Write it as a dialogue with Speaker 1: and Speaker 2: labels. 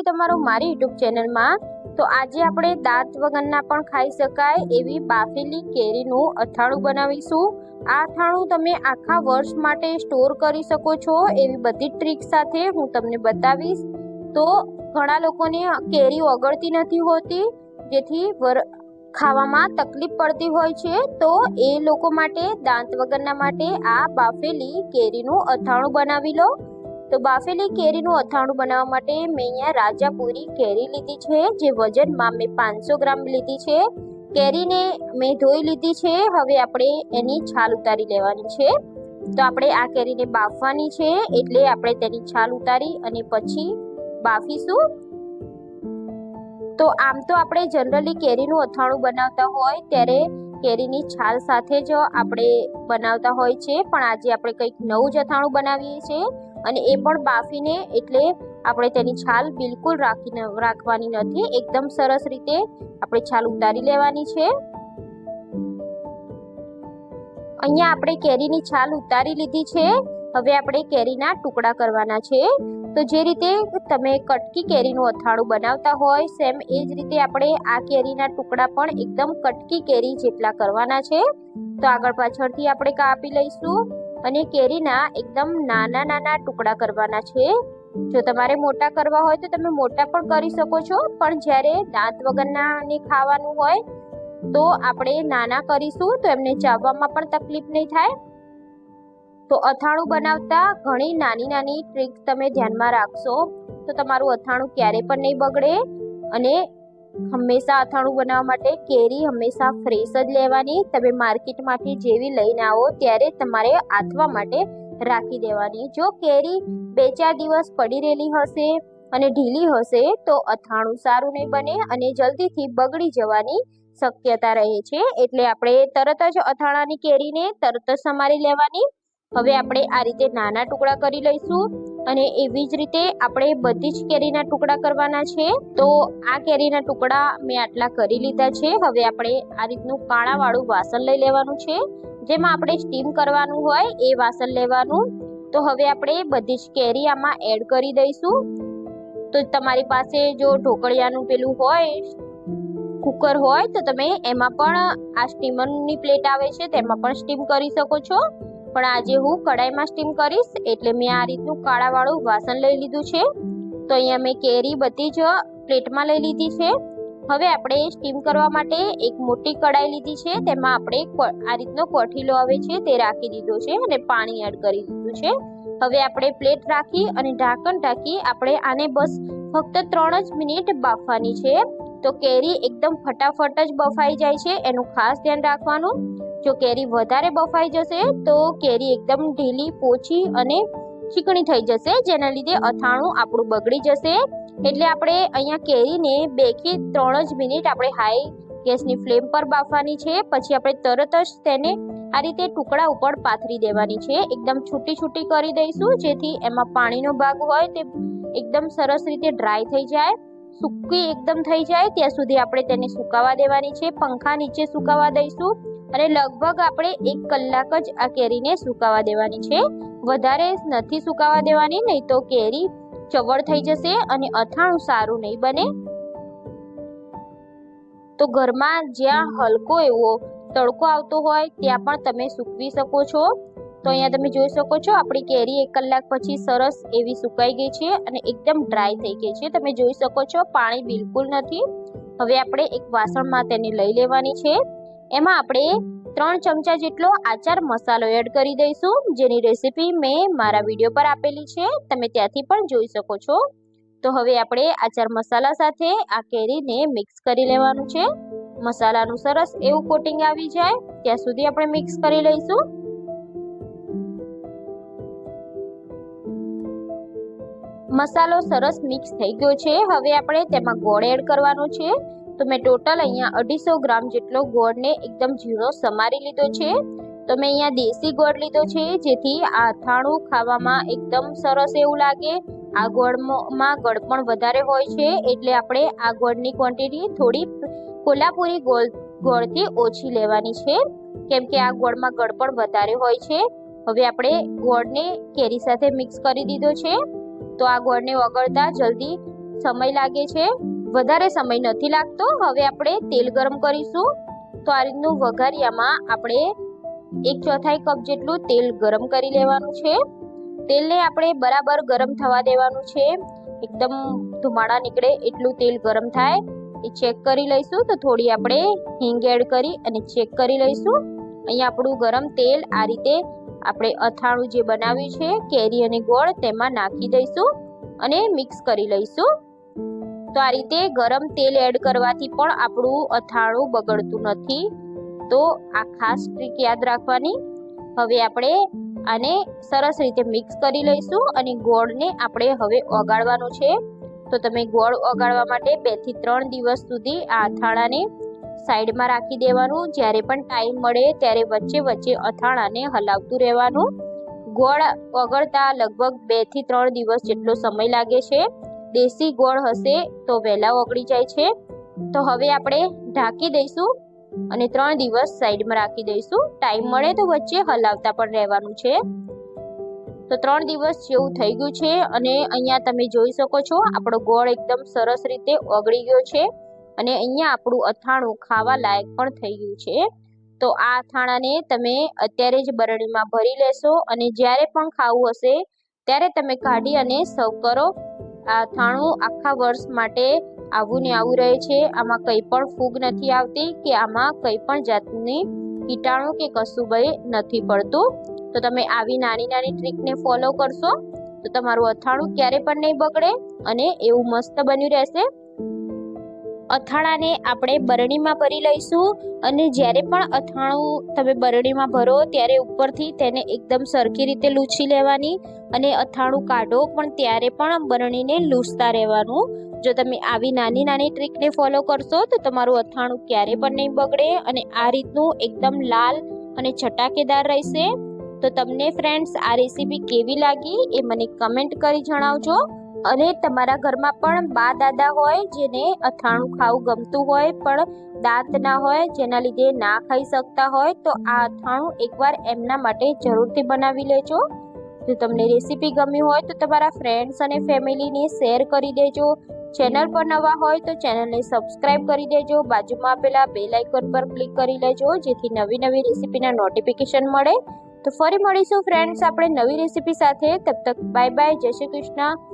Speaker 1: છે તમારું મારી યુટ્યુબ ચેનલમાં, તો આજે આપણે દાંત વગરના પણ ખાઈ શકાય એવી બાફેલી કેરીનું અથાણું બનાવીશું. આ અથાણું તમે આખા વર્ષ માટે સ્ટોર કરી શકો છો, એવી બધી ટ્રીક સાથે હું તમને બતાવીશ. તો ઘણા લોકોને કેરી ઓગળતી નથી હોતી, જેથી ખાવામાં તકલીફ પડતી હોય છે, તો એ લોકો માટે, દાંત વગરના માટે આ બાફેલી કેરીનું અથાણું બનાવી લો. તો બાફેલી કેરીનું અથાણું બનાવવા માટે મેં અહીંયા રાજાપુરી કેરી લીધી છે, જે વજનમાં મેં પાંચસો ગ્રામ લીધી છે. કેરીને મેં ધોઈ લીધી છે, હવે આપણે એની છાલ ઉતારી લેવાની છે. તો આપણે આ કેરીને બાફવાની છે, એટલે આપણે તેની છાલ ઉતારી અને પછી બાફીશું. તો આમ તો આપણે જનરલી કેરીનું અથાણું બનાવતા હોય, ત્યારે કેરીની છાલ સાથે જ આપણે બનાવતા હોય છે. પણ આજે આપણે કંઈક નવું જ અથાણું બનાવીએ છીએ. અને એ પણ બાફીને એટલે આપણે તેની છાલ બિલકુલ રાખીને રાખવાની નથી. એકદમ સરસ રીતે આપણે છાલ ઉતારી લેવાની છે. અહીંયા આપણે કેરીની છાલ ઉતારી લીધી છે. હવે આપણે કેરીના ટુકડા કરવાના છે. તો જે રીતે તમે કટકી કેરીનું અથાણું બનાવતા હોય, સેમ એ જ રીતે આપણે આ કેરીના ટુકડા પણ એકદમ કટકી કેરી જેટલા કરવાના છે. તો આગળ પાછળથી આપણે કાપી લઈશું. અને કેરીના એકદમ નાના નાના ટુકડા કરવાના છે. જો તમારે મોટા કરવા હોય તો તમે મોટા પણ કરી શકો છો, પણ જ્યારે દાંત વગરનાને ખાવાનું હોય તો આપણે નાના કરીશું તો એમને ચાવવામાં પણ તકલીફ નહીં થાય. તો અથાણું બનાવતા ઘણી નાની નાની ટ્રીક તમે ધ્યાનમાં રાખશો તો તમારું અથાણું ક્યારે પણ નહીં બગડે અને હંમેશા અથાણું બનાવવા માટે કેરી હંમેશા ફ્રેશ જ લેવાની. તમે માર્કેટમાંથી જેવી લઈને આવો ત્યારે તમારે આથવા માટે રાખી દેવાની. જો કેરી બે ચાર દિવસ પડી રહેલી હશે અને ઢીલી હશે તો અથાણું સારું નહીં બને અને જલ્દીથી બગડી જવાની શક્યતા રહે છે. એટલે આપણે તરત જ અથાણાની કેરીને તરત જ સમારી લેવાની. હવે આપણે આ રીતે નાના ટુકડા કરી લઈશું. અને એવી જ રીતે આપણે બધી જ કેરીના ટુકડા કરવાના છે. તો આ કેરીના ટુકડા મેં આટલા કરી લીધા છે. હવે આપણે આ રીતનું કાણાવાળું વાસણ લઈ લેવાનું છે. જેમાં આપણે સ્ટીમ કરવાનું હોય એ વાસણ લેવાનું. તો હવે આપણે બધી જ કેરી આમાં એડ કરી દઈશું. તો તમારી પાસે જો ઢોકળિયાનું પેલું હોય, કુકર હોય, તો તમે એમાં પણ આ સ્ટીમરની પ્લેટ આવે છે, તેમાં પણ સ્ટીમ કરી શકો છો. પણ આજે હું કડાઈમાં સ્ટીમ કરીશ એટલે મેં આ રીતનું કાળાવાળું વાસણ લઈ લીધું છે. તો અહીંયા મેં કેરી બધી જ પ્લેટમાં લઈ લીધી છે. હવે આપણે સ્ટીમ કરવા માટે એક મોટી કડાઈ લીધી છે. તેમાં આપણે આ રીતનો કોઠીલો આવે છે તે રાખી દીધો છે અને પાણી એડ કરી દીધું છે. હવે આપણે પ્લેટ રાખી અને ઢાંકણ ઢાંકી આપણે આને બસ ફક્ત ત્રણ જ મિનિટ બાફવાની છે. તો કેરી એકદમ ફટાફટ જ બફાઈ જાય છે. એનું ખાસ ધ્યાન રાખવાનું. જો કેરી વધારે બફાઈ જશે, તો કેરી એકદમ ઢીલી પોચી અને ચીકણી થઈ જશે, જેના લીધે અથાણું આપણું બગડી જશે. એટલે આપણે અહીંયા કેરીને બેથી ત્રણ જ મિનિટ આપણે હાઈ ગેસની ફ્લેમ પર બાફવાની છે. પછી આપણે તરત જ તેને આ રીતે ટુકડા ઉપર પાથરી દેવાની છે. એકદમ છૂટી છૂટી કરી દઈશું, જેથી એમાં પાણીનો ભાગ હોય તે એકદમ સરસ રીતે ડ્રાય થઈ જાય. સૂકી એકદમ થઈ જાય, ત્યાં સુધી આપણે તેને સુકાવા દેવાની છે. પંખા નીચે સુકાવા દઈશું અને લગભગ આપણે એક કલાક જ આ કેરીને સુકાવા દેવાની છે. વધારે નથી સુકાવા દેવાની, નહીં તો કેરી ચવળ થઈ જશે અને અથાણું સારું નહીં બને. તો ઘરમાં જ્યાં હલકો એવો તડકો આવતો હોય, ત્યાં પણ તમે સૂકવી શકો છો. તો અહીંયા તમે જોઈ શકો છો, આપણી કેરી એક કલાક પછી સરસ એવી સુકાઈ ગઈ છે અને એકદમ ડ્રાય થઈ ગઈ છે. તમે જોઈ શકો છો, પાણી બિલકુલ નથી. હવે આપણે એક વાસણમાં તેને લઈ લેવાની છે. એમાં આપણે ત્રણ ચમચા જેટલો આચાર મસાલો એડ કરી દઈશું, જેની રેસીપી મેં મારા વીડિયો પર આપેલી છે. તમે ત્યાંથી પણ જોઈ શકો છો. તો હવે આપણે આચાર મસાલા સાથે આ કેરીને મિક્સ કરી લેવાનું છે. મસાલાનું સરસ એવું કોટિંગ આવી જાય. ત્યાં સુધી આપણે મિક્સ કરી લઈશું. મસાલો સરસ મિક્સ થઈ ગયો છે. હવે આપણે તેમાં ગોળ એડ કરવાનો છે. તો મેં ટોટલ અહીંયા અઢીસો ગ્રામ જેટલો ગોળને એકદમ ઝીણો સમારી લીધો છે. તો મેં અહીંયા દેશી ગોળ લીધો છે, જેથી આ અથાણું ખાવામાં એકદમ સરસ એવું લાગે. આ ગોળમાં ગળપણ વધારે હોય છે, એટલે આપણે આ ગોળની ક્વોન્ટિટી થોડી કોલ્હાપુરી ગોળ, ગોળથી ઓછી લેવાની છે. કેમ કે આ ગોળમાં ગળપણ વધારે હોય છે. હવે આપણે ગોળને કેરી સાથે મિક્સ કરી દીધો છે. તો આ ગોળને ઓગળતા જલ્દી સમય લાગે છે. વધારે સમય નથી લાગતો. હવે આપણે તેલ ગરમ કરીશું. તો આ રીતનું વઘારિયામાં આપણે એક ચોથાઈ કપ જેટલું તેલ ગરમ કરી લેવાનું છે. તેલને આપણે બરાબર ગરમ થવા દેવાનું છે. એકદમ ધુમાડા નીકળે એટલું તેલ ગરમ થાય. એ ચેક કરી લઈશું. તો થોડી આપણે હિંગ એડ કરી અને ચેક કરી લઈશું. અહીંયા આપણું ગરમ તેલ આ રીતે આપણે અથાણું જે બનાવ્યું છે, કેરી અને ગોળ તેમાં નાખી દઈશું અને મિક્સ કરી લઈશું. તો આ રીતે ગરમ તેલ એડ કરવાથી પણ આપણું અથાણું બગડતું નથી. તો આ ખાસ ટ્રીક યાદ રાખવાની. હવે આપણે આને સરસ રીતે મિક્સ કરી લઈશું અને ગોળને આપણે હવે ઓગાળવાનો છે. તો તમે ગોળ ઓગાળવા માટે બેથી ત્રણ દિવસ સુધી આ અથાણાને સાઈડમાં રાખી દેવાનું. જ્યારે પણ ટાઈમ મળે ત્યારે વચ્ચે વચ્ચે અથાણાને હલાવતું રહેવાનું. ગોળ ઓગળતા લગભગ બેથી ત્રણ દિવસ જેટલો સમય લાગે છે. દેશી ગોળ હશે તો વહેલા ઓગળી જાય છે. તો હવે આપણે ઢાંકી દઈશું અને ત્રણ દિવસ સાઈડમાં રાખી દઈશું. ટાઈમ મળે તો વચ્ચે હલાવતા પણ રહેવાનું છે. તો ત્રણ દિવસ જેવું થઈ ગયું છે અને અહીંયા તમે જોઈ શકો છો આપણો ગોળ એકદમ સરસ રીતે ઓગળી ગયો છે. અને અહીંયા આપણું અથાણું ખાવા લાયક પણ થઈ ગયું છે. તો આ અથાણાને તમે અત્યારે જ બરણીમાં ભરી લેશો અને જ્યારે પણ ખાવું હશે ત્યારે તમે કાઢી અને સર્વ કરો. આ અથાણું આખા વર્ષ માટે આવું ને આવું રહે છે. આમાં કંઈ પણ ફૂગ નથી આવતી કે આમાં કંઈ પણ જાતની કીટાણુ કે કશું ભાઈ નથી પડતું. તો તમે આવી નાની નાની ટ્રીકને ફોલો કરશો તો તમારું અથાણું ક્યારે પણ નહીં બગડે અને એવું મસ્ત બન્યું રહેશે. અથાણાને આપણે બરણીમાં ભરી લઈશું અને જ્યારે પણ અથાણું તમે બરણીમાં ભરો ત્યારે ઉપરથી તેને એકદમ સરખી રીતે લૂછી લેવાની અને અથાણું કાઢો, પણ ત્યારે પણ બરણીને લૂછતા રહેવાનું. જો તમે આવી નાની નાની ટ્રીકને ફોલો કરશો તો તમારું અથાણું ક્યારે પણ નહીં બગડે અને આ રીતનું એકદમ લાલ અને ચટાકેદાર રહેશે. તો તમને ફ્રેન્ડ્સ આ રેસીપી કેવી લાગી એ મને કમેન્ટ કરી જણાવજો. અને તમારા ઘરમાં પણ બા દાદા હોય જેને અથાણું ખાવું ગમતું હોય, પણ દાંત ના હોય, જેના લીધે ના ખાઈ શકતા હોય, તો આ અથાણું એકવાર એમના માટે જરૂરથી બનાવી લેજો. જો તમને રેસીપી ગમી હોય તો તમારા ફ્રેન્ડ્સ અને ફેમિલીને શેર કરી દેજો. ચેનલ પર નવા હોય તો ચેનલને સબસ્ક્રાઇબ કરી દેજો. બાજુમાં આપેલા બેલ આઇકન પર ક્લિક કરી લેજો, જેથી નવી નવી રેસીપીના નોટિફિકેશન મળે. તો ફરી મળીશું ફ્રેન્ડ્સ આપણે નવી રેસીપી સાથે. તબ તક બાય બાય જય શ્રી કૃષ્ણ.